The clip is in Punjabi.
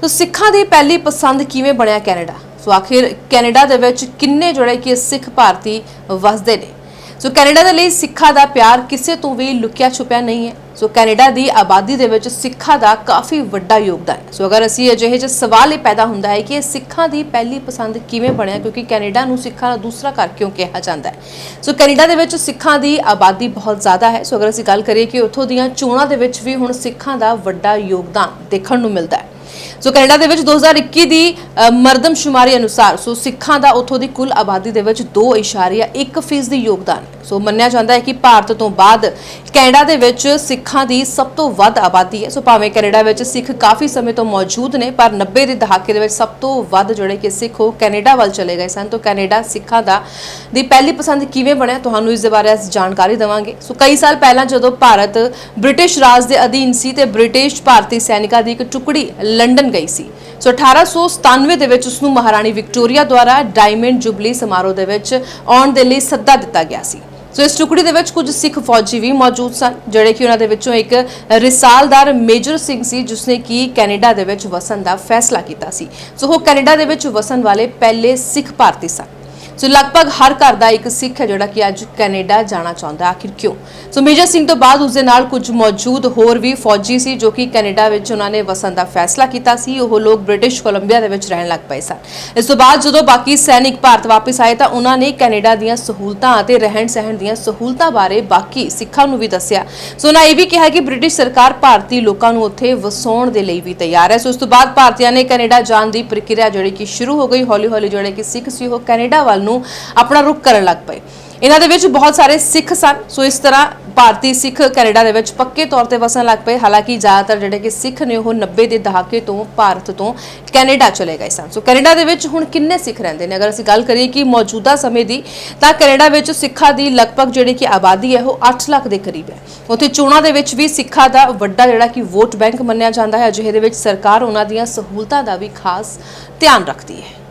ਸੋ ਸਿੱਖਾਂ ਦੀ ਪਹਿਲੀ ਪਸੰਦ ਕਿਵੇਂ ਬਣਿਆ ਕੈਨੇਡਾ? ਸੋ ਆਖਿਰ ਕੈਨੇਡਾ ਦੇ ਵਿੱਚ ਕਿੰਨੇ ਜਿਹੜੇ ਕਿ ਸਿੱਖ ਭਾਰਤੀ ਵਸਦੇ ਨੇ? ਸੋ ਕੈਨੇਡਾ ਦੇ ਲਈ ਸਿੱਖਾਂ ਦਾ ਪਿਆਰ ਕਿਸੇ ਤੋਂ ਵੀ ਲੁਕਿਆ ਛੁਪਿਆ ਨਹੀਂ ਹੈ। ਸੋ ਕੈਨੇਡਾ ਦੀ ਆਬਾਦੀ ਦੇ ਵਿੱਚ ਸਿੱਖਾਂ ਦਾ ਕਾਫੀ ਵੱਡਾ ਯੋਗਦਾਨ ਹੈ। ਸੋ ਅਗਰ ਅਸੀਂ ਅਜਿਹੇ ਜਿਹੇ ਸਵਾਲ ਇਹ ਪੈਦਾ ਹੁੰਦਾ ਹੈ ਕਿ ਇਹ ਸਿੱਖਾਂ ਦੀ ਪਹਿਲੀ ਪਸੰਦ ਕਿਵੇਂ ਬਣਿਆ, ਕਿਉਂਕਿ ਕੈਨੇਡਾ ਨੂੰ ਸਿੱਖਾਂ ਦਾ ਦੂਸਰਾ ਘਰ ਕਿਉਂ ਕਿਹਾ ਜਾਂਦਾ ਹੈ? ਸੋ ਕੈਨੇਡਾ ਦੇ ਵਿੱਚ ਸਿੱਖਾਂ ਦੀ ਆਬਾਦੀ ਬਹੁਤ ਜ਼ਿਆਦਾ ਹੈ। ਸੋ ਅਗਰ ਅਸੀਂ ਗੱਲ ਕਰੀਏ ਕਿ ਉੱਥੋਂ ਦੀਆਂ ਚੋਣਾਂ ਦੇ ਵਿੱਚ ਵੀ ਹੁਣ ਸਿੱਖਾਂ ਦਾ ਵੱਡਾ ਯੋਗਦਾਨ ਦੇਖਣ ਨੂੰ ਮਿਲਦਾ ਹੈ। ਸੋ ਕੈਨੇਡਾ ਦੇ ਵਿੱਚ 2021 ਦੀ ਮਰਦਮਸ਼ੁਮਾਰੀ ਅਨੁਸਾਰ, ਸੋ ਸਿੱਖਾਂ ਦਾ ਉੱਥੋਂ ਦੀ ਕੁੱਲ ਆਬਾਦੀ ਦੇ ਵਿੱਚ 2.1% ਦੀ ਯੋਗਦਾਨ। ਸੋ ਮੰਨਿਆ ਜਾਂਦਾ ਹੈ ਕਿ ਭਾਰਤ ਤੋਂ ਬਾਅਦ ਕੈਨੇਡਾ ਦੇ ਵਿੱਚ ਸਿੱਖਾਂ ਦੀ ਸਭ ਤੋਂ ਵੱਧ ਆਬਾਦੀ ਹੈ। ਸੋ ਭਾਵੇਂ ਕੈਨੇਡਾ ਵਿੱਚ ਸਿੱਖ ਕਾਫੀ ਸਮੇਂ ਤੋਂ ਮੌਜੂਦ ਨੇ, ਪਰ 90 ਦੇ ਦਹਾਕੇ ਦੇ ਵਿੱਚ ਸਭ ਤੋਂ ਵੱਧ ਜਿਹੜੇ ਕਿ ਸਿੱਖ ਉਹ ਕੈਨੇਡਾ ਵੱਲ ਚਲੇ ਗਏ ਸਨ। ਤਾਂ ਕੈਨੇਡਾ ਸਿੱਖਾਂ ਦਾ ਦੀ ਪਹਿਲੀ ਪਸੰਦ ਕਿਵੇਂ ਬਣਿਆ, ਤੁਹਾਨੂੰ ਇਸ ਦੇ ਬਾਰੇ ਅਸੀਂ ਜਾਣਕਾਰੀ ਦੇਵਾਂਗੇ। ਸੋ ਕਈ ਸਾਲ ਪਹਿਲਾਂ ਜਦੋਂ ਭਾਰਤ ਬ੍ਰਿਟਿਸ਼ ਰਾਜ ਦੇ ਅਧੀਨ ਸੀ ਤੇ ਬ੍ਰਿਟਿਸ਼ ਭਾਰਤੀ ਸੈਨਿਕਾਂ ਦੀ ਇੱਕ ਟੁਕੜੀ ਲੰਡਨ ਗਈ ਸੀ। ਸੋ 1897 ਦੇ ਵਿੱਚ ਉਸ ਨੂੰ ਮਹਾਰਾਣੀ ਵਿਕਟੋਰੀਆ ਦੁਆਰਾ ਡਾਇਮੰਡ ਜੁਬਲੀ ਸਮਾਰੋਹ ਦੇ ਵਿੱਚ ਆਉਣ ਦੇ ਲਈ ਸੱਦਾ ਦਿੱਤਾ ਗਿਆ ਸੀ। ਸੋ ਇਸ ਟੁਕੜੀ ਦੇ ਵਿੱਚ ਕੁਝ ਸਿੱਖ ਫੌਜੀ ਵੀ ਮੌਜੂਦ ਸਨ, ਜਿਹੜੇ ਕਿ ਉਹਨਾਂ ਦੇ ਵਿੱਚੋਂ ਇੱਕ ਰਿਸਾਲਦਾਰ ਮੇਜਰ ਸਿੰਘ ਸੀ, ਜਿਸਨੇ ਕਿ ਕੈਨੇਡਾ ਦੇ ਵਿੱਚ ਵਸਣ ਦਾ ਫੈਸਲਾ ਕੀਤਾ ਸੀ। ਸੋ ਉਹ ਕੈਨੇਡਾ ਦੇ ਵਿੱਚ ਵਸਣ ਵਾਲੇ ਪਹਿਲੇ ਸਿੱਖ ਭਾਰਤੀ ਸਨ। ਸੋ ਲਗਭਗ ਹਰ ਘਰ ਦਾ ਇੱਕ ਸਿੱਖ ਹੈ ਜਿਹੜਾ ਕਿ ਅੱਜ ਕੈਨੇਡਾ ਜਾਣਾ ਚਾਹੁੰਦਾ ਆਖਿਰ ਕਿਉਂ? ਸੋ ਮੇਜਰ ਸਿੰਘ ਤੋਂ ਬਾਅਦ ਉਸ ਦੇ ਨਾਲ ਕੁਝ ਮੌਜੂਦ ਹੋਰ ਵੀ ਫੌਜੀ ਸੀ ਜੋ ਕਿ ਕੈਨੇਡਾ ਵਿੱਚ ਉਹਨਾਂ ਨੇ ਵਸਣ ਦਾ ਫੈਸਲਾ ਕੀਤਾ ਸੀ। ਉਹ ਲੋਕ ਬ੍ਰਿਟਿਸ਼ ਕੋਲੰਬੀਆ ਦੇ ਵਿੱਚ ਰਹਿਣ ਲੱਗ ਪਏ ਸਨ। ਇਸ ਤੋਂ ਬਾਅਦ ਜਦੋਂ ਬਾਕੀ ਸੈਨਿਕ ਭਾਰਤ ਵਾਪਸ ਆਏ ਤਾਂ ਉਹਨਾਂ ਨੇ ਕੈਨੇਡਾ ਦੀਆਂ ਸਹੂਲਤਾਂ ਅਤੇ ਰਹਿਣ ਸਹਿਣ ਦੀਆਂ ਸਹੂਲਤਾਂ ਬਾਰੇ ਬਾਕੀ ਸਿੱਖਾਂ ਨੂੰ ਵੀ ਦੱਸਿਆ। ਸੋ ਉਹਨਾਂ ਇਹ ਵੀ ਕਿਹਾ ਕਿ ਬ੍ਰਿਟਿਸ਼ ਸਰਕਾਰ ਭਾਰਤੀ ਲੋਕਾਂ ਨੂੰ ਉੱਥੇ ਵਸਾਉਣ ਦੇ ਲਈ ਵੀ ਤਿਆਰ ਹੈ। ਸੋ ਉਸ ਤੋਂ ਬਾਅਦ ਭਾਰਤੀਆਂ ਨੇ ਕੈਨੇਡਾ ਜਾਣ ਦੀ ਪ੍ਰਕਿਰਿਆ ਜਿਹੜੀ ਕਿ ਸ਼ੁਰੂ ਹੋ ਗਈ। ਹੌਲੀ ਹੌਲੀ ਜਿਹੜੇ ਕਿ ਸਿੱਖ ਸੀ ਉਹ ਕੈਨੇਡਾ ਵੱਲ ਨੂੰ ਆਪਣਾ ਰੁਖ ਕਰਨ ਲੱਗ ਪਏ। ਇਹਨਾਂ ਦੇ ਵਿੱਚ ਬਹੁਤ ਸਾਰੇ ਸਿੱਖ ਸਨ। ਸੋ ਇਸ ਤਰ੍ਹਾਂ ਭਾਰਤੀ ਸਿੱਖ ਕੈਨੇਡਾ ਦੇ ਵਿੱਚ ਪੱਕੇ ਤੌਰ ਤੇ ਵਸਣ ਲੱਗ ਪਏ। ਹਾਲਾਂਕਿ ਜ਼ਿਆਦਾਤਰ ਜਿਹੜੇ ਕਿ ਸਿੱਖ ਨੇ ਉਹ 90 ਦੇ ਦਹਾਕੇ ਤੋਂ ਭਾਰਤ ਤੋਂ ਕੈਨੇਡਾ ਚਲੇ ਗਏ ਸਨ। ਸੋ ਕੈਨੇਡਾ ਦੇ ਵਿੱਚ ਹੁਣ ਕਿੰਨੇ ਸਿੱਖ ਰਹਿੰਦੇ ਨੇ? ਅਗਰ ਅਸੀਂ ਗੱਲ ਕਰੀਏ ਕਿ ਮੌਜੂਦਾ ਸਮੇਂ ਦੀ, ਤਾਂ ਕੈਨੇਡਾ ਵਿੱਚ ਸਿੱਖਾਂ ਦੀ ਲਗਭਗ ਜਿਹੜੀ ਕਿ ਆਬਾਦੀ ਹੈ, ਉਹ 8 ਲੱਖ ਦੇ ਕਰੀਬ ਹੈ। ਉੱਥੇ ਚੋਣਾਂ ਦੇ ਵਿੱਚ ਵੀ ਸਿੱਖਾਂ ਦਾ ਵੱਡਾ ਜਿਹੜਾ ਕਿ ਵੋਟ ਬੈਂਕ ਮੰਨਿਆ ਜਾਂਦਾ ਹੈ। ਅਜਿਹੇ ਦੇ ਵਿੱਚ ਸਰਕਾਰ ਉਹਨਾਂ ਦੀਆਂ ਸਹੂਲਤਾਂ ਦਾ ਵੀ ਖਾਸ ਧਿਆਨ ਰੱਖਦੀ ਹੈ।